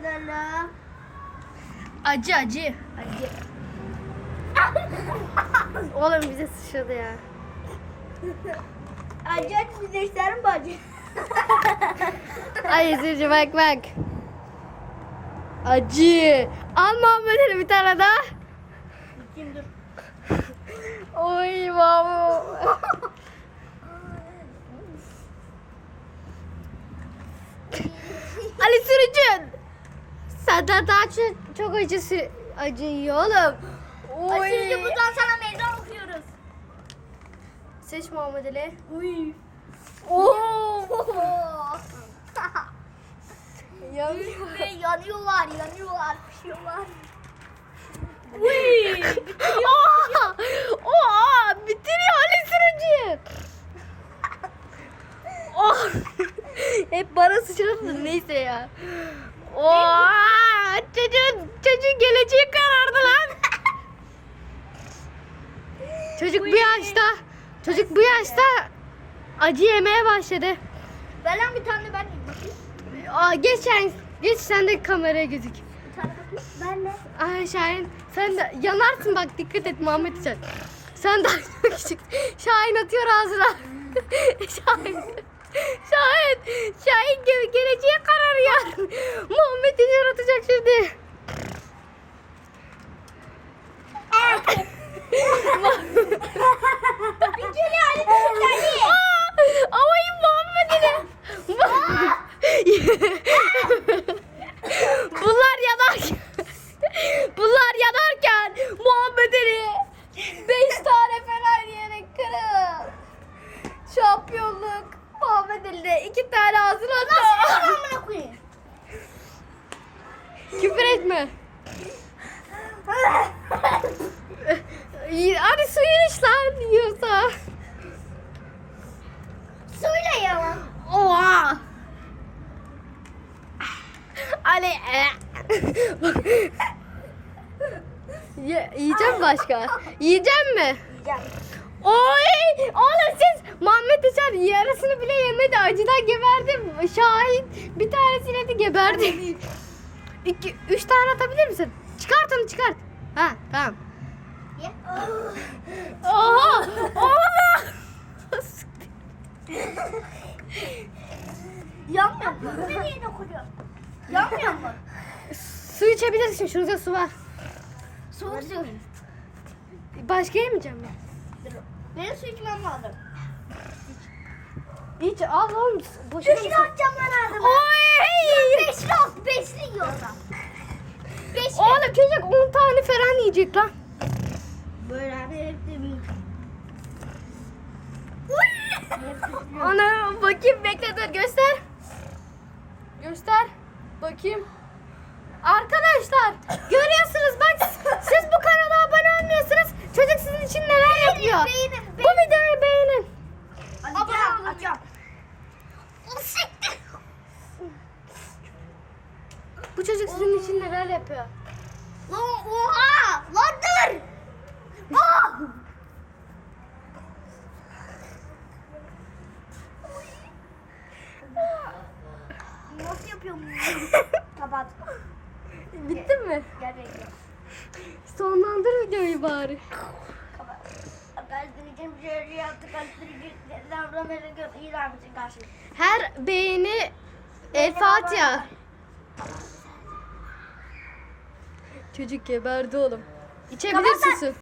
edelim. Acı acı. Hadi. Oğlum bize sıçradı ya. Acı acı güneşlerin bacı. Ay Ezirci bak bak. Acı. Al Muhammed'e bir tane daha. Kim dur. Oy baba. Ali sürücün. Senden daha çok, çok acı sü- acı yiyor oğlum. Oy. Şimdi buradan sana meydan okuyoruz. Seç Muhammed Ali. Uy. Oo. Yanıyor. Ve yanıyorlar, yanıyorlar, pişiyorlar. Uy. Oha. Oha. Bitiriyor Ali sürücü. Oh. Hep bana sıçradı neyse ya. Çocuk bu yaşta, çocuk bu yaşta acı yemeye başladı. Belen bir tane ben yiyeyim. Aa, geç sen, geç sen de kameraya gözük. Bir tane bakayım. Ben de. Ay Şahin sen de yanarsın bak dikkat et Muhammed sen. Sen daha çok küçük. Şahin atıyor ağzına. Şahin. Şahin. Şahin ge- geleceğe kararıyor. Muhammed dışarı atacak şimdi. Bir kere Ali bir tane. Aa, Havayı Muhammed'ine. Bunlar yanarken. Bunlar yanarken Muhammed'ini beş tane falan yiyerek kırıl. Şampiyonluk Muhammed Ali'de iki tane ağzına attı. Amına koyayım. Küfür etme. Hadi suyun iç lan yiyorsa. Söyle ya. Oha. Ali. e. Ye, yiyeceğim başka. Yiyeceğim mi? Yiyeceğim. Oy! Oğlum siz Muhammed Dışar yarısını bile yemedi. Acıdan geberdim. Şahin bir tanesini de geberdi. İki, üç tane atabilir misin? Çıkart onu çıkart. Ha tamam. Ye. Oha! Oha! Yanmıyor mu? Nereye dokunuyor? Yanmıyor mu? su içebilirsin. Şurada su var. Soğuk su. Başka yemeyeceğim ben. Benim su içmem lazım. İç al oğlum. Boşuna Beşli atacağım ben ağzıma. Oy! Beşli at. Beşli yiyorlar. Beşli. Oğlum çocuk 10 tane falan yiyecek lan. Böyle hep de büyük. Ana bakayım bekle dur göster. Göster. Bakayım. Arkadaşlar görüyorsunuz bak siz bu kanala abone olmuyorsunuz. Çocuk sizin için neler yapıyor. beğenin, Bu Bu çocuk sizin için neler yapıyor. Lan oha! Lan dur! Aa! Nasıl yapıyorum? Kapat. Bitti mi? Gerçekten. Sonlandır videoyu bari. Şey yaptı. İyi karşı. Her beğeni El Fatiha. Çocuk geberdi oğlum. İçebilirsin su.